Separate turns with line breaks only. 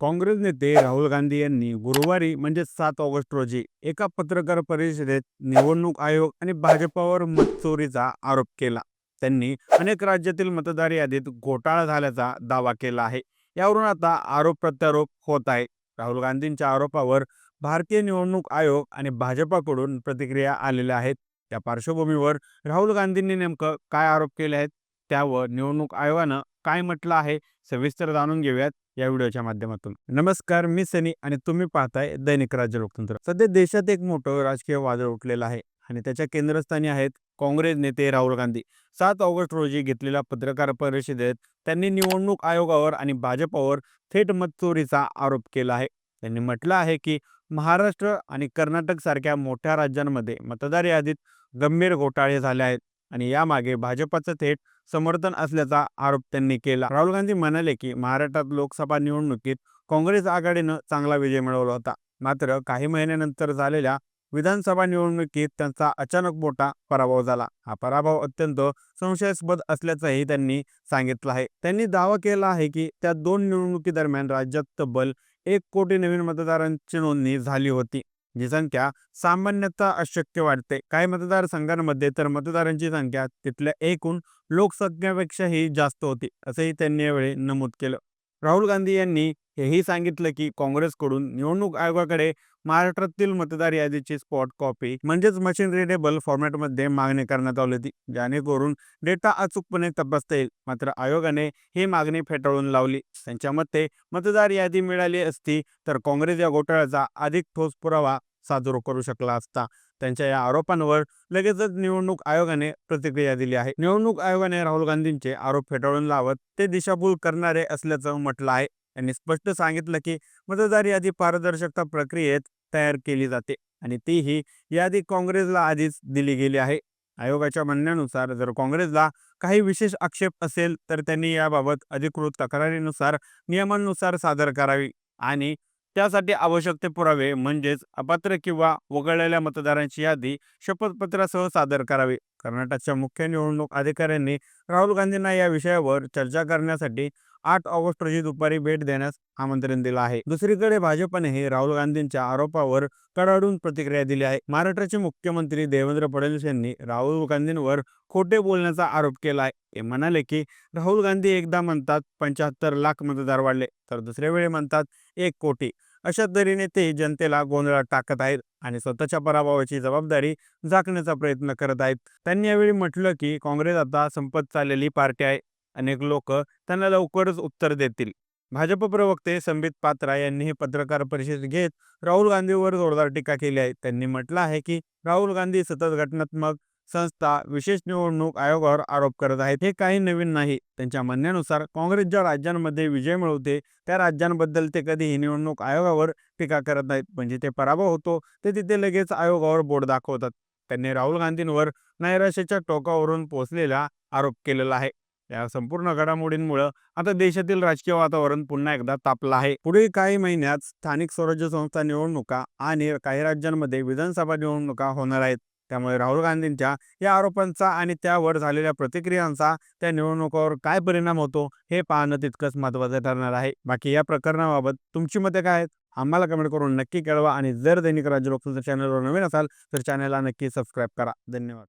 काँग्रेस नेते राहुल गांधी यांनी गुरुवारी म्हणजे सात ऑगस्ट रोजी एका पत्रकार परिषदेत निवडणूक आयोग आणि भाजपावर मतचोरीचा आरोप केला. त्यांनी अनेक राज्यातील मतदार यादीत घोटाळा झाल्याचा दावा केला आहे. यावरून आता आरोप प्रत्यारोप होत आहे. राहुल गांधींच्या आरोपावर भारतीय निवडणूक आयोग आणि भाजपाकडून प्रतिक्रिया आलेल्या आहेत. त्या पार्श्वभूमीवर राहुल गांधींनी नेमकं काय आरोप केले आहेत? त्यावर निवडणूक आयोगानं काय म्हटलं आहे? सविस्तर जाणून घेऊयात. या व्हिडिओच्या माध्यमातून. नमस्कार मी सनी आणि तुम्ही पाहताय दैनिक राज्य लोकतंत्र. सध्या देशात एक मोठं राजकीय वादळ उठलेलं आहे आणि त्याच्या केंद्रस्थानी आहेत काँग्रेस नेते राहुल गांधी. सात ऑगस्ट रोजी घेतलेल्या पत्रकार परिषदेत त्यांनी निवडणूक आयोगावर आणि भाजपावर थेट मतचोरीचा आरोप केला आहे. त्यांनी म्हटलं आहे की महाराष्ट्र आणि कर्नाटक सारख्या मोठ्या राज्यांमध्ये मतदार यादीत गंभीर घोटाळे झाले आहेत आणि यामागे भाजपाचं थेट समर्थन असल्याचा आरोप त्यांनी केला. राहुल गांधी म्हणाले की महाराष्ट्रात लोकसभा निवडणुकीत काँग्रेस आघाडीनं चांगला विजय मिळवला होता. मात्र काही महिन्यानंतर झालेल्या विधानसभा निवडणुकीत त्यांचा अचानक मोठा पराभव झाला. हा पराभव अत्यंत संशयास्पद असल्याचंही त्यांनी सांगितलं आहे. त्यांनी दावा केला आहे की त्या दोन निवडणुकीदरम्यान राज्यात तब्बल एक कोटी नवीन मतदारांची नोंदणी झाली होती. जी संख्या सामान्यतः अशक्य वाटते काही मतदारसंघांमध्ये तर मतदारांची संख्या तिथल्या एकूण लोकसंख्येपेक्षाही जास्त होती असंही त्यांनी यावेळी नमूद केलं. राहुल गांधी यांनी हेही सांगितलं की काँग्रेसकडून निवडणूक आयोगाकडे महाराष्ट्रातील मतदार यादीची स्पॉट कॉपी म्हणजेच मशीन रिडेबल फॉर्मॅटमध्ये मागणी करण्यात आली होती जेणेकरून डेटा अचूकपणे तपासता येईल. मात्र आयोगाने ही मागणी फेटाळून लावली. त्यांच्या मते मतदार यादी मिळाली असती तर काँग्रेस या घोटाळ्याचा अधिक ठोस पुरावा सादर करू शकला असता. त्यांच्या या आरोपांवर लगेचच निवडणूक आयोगाने प्रतिक्रिया दिली आहे. निवडणूक आयोगाने राहुल गांधींचे आरोप फेटाळून लावत ते दिशाभूल करणारे असल्याचं म्हटलं आहे. त्यांनी स्पष्ट सांगितलं की मतदार यादी पारदर्शकता प्रक्रियेत तयार केली जाते आणि तीही यादी काँग्रेसला आधीच दिली गेली आहे. आयोगाच्या म्हणण्यानुसार जर काँग्रेसला काही विशेष आक्षेप असेल तर त्यांनी याबाबत अधिकृत तक्रारीनुसार नियमांनुसार सादर करावी आणि त्यासाठी आवश्यक ते पुरावे म्हणजेच अपात्र किंवा वगळलेल्या मतदारांची यादी शपथपत्रासह सादर करावी. कर्नाटकच्या मुख्य निवडणूक अधिकाऱ्यांनी राहुल गांधींना या विषयावर चर्चा करण्यासाठी आठ ऑगस्ट रोजी दुपारी भेट देण्यास आमंत्रण दिलं आहे. दुसरीकडे भाजपनेही राहुल गांधींच्या आरोपावर कडाडून प्रतिक्रिया दिली आहे. महाराष्ट्राचे मुख्यमंत्री देवेंद्र फडणवीस यांनी राहुल गांधींवर खोटे बोलण्याचा आरोप केला आहे. ते म्हणाले की राहुल गांधी एकदा म्हणतात पंच्याहत्तर लाख मतदार वाढले तर दुसऱ्या वेळी म्हणतात एक कोटी. अशा तऱ्हेने ते जनतेला गोंधळात टाकत आहेत आणि स्वतःच्या पराभवाची जबाबदारी झाकण्याचा प्रयत्न करत आहेत. त्यांनी यावेळी म्हटलं की काँग्रेस आता संपत चाललेली पार्टी आहे. अनेक लोक त्यांना लवकरच उत्तर देतील. भाजप प्रवक्ते संबित पात्रा यांनीही पत्रकार परिषद घेत राहुल गांधीवर जोरदार टीका केली आहे. त्यांनी म्हटलं आहे की राहुल गांधी सतत घटनात्मक संस्था विशेष निवडणूक आयोगावर आरोप करत आहेत. हे काही नवीन नाही. त्यांच्या म्हणण्यानुसार काँग्रेस ज्या राज्यांमध्ये विजय मिळवते. त्या राज्यांबद्दल ते कधीही निवडणूक आयोगावर टीका करत नाहीत. म्हणजे ते पराभव होतो ते तिथे लगेच आयोगावर बोट दाखवतात. त्यांनी राहुल गांधींवर नैराश्याच्या टोकावरून पोचलेला आरोप केलेला आहे. या संपूर्ण घडामोडींमुळे आता देशातील राजकीय वातावरण पुन्हा एकदा तापलं आहे. पुढील काही महिन्यात स्थानिक स्वराज्य संस्था निवडणुका आणि काही राज्यांमध्ये विधानसभा निवडणुका होणार आहेत. त्यामुळे राहुल गांधींच्या या आरोपांचा आणि त्यावर झालेल्या प्रतिक्रियांचा त्या निवडणुकावर काय परिणाम होतो हे पाहणं तितकंच महत्त्वाचं ठरणार आहे. बाकी या प्रकरणाबाबत तुमची मते काय आहेत? आम्हाला कमेंट करून नक्की कळवा आणि जर दैनिक राज्य लोकतंत्र चॅनलवर नवीन असाल तर चॅनलला नक्की सबस्क्राईब करा. धन्यवाद.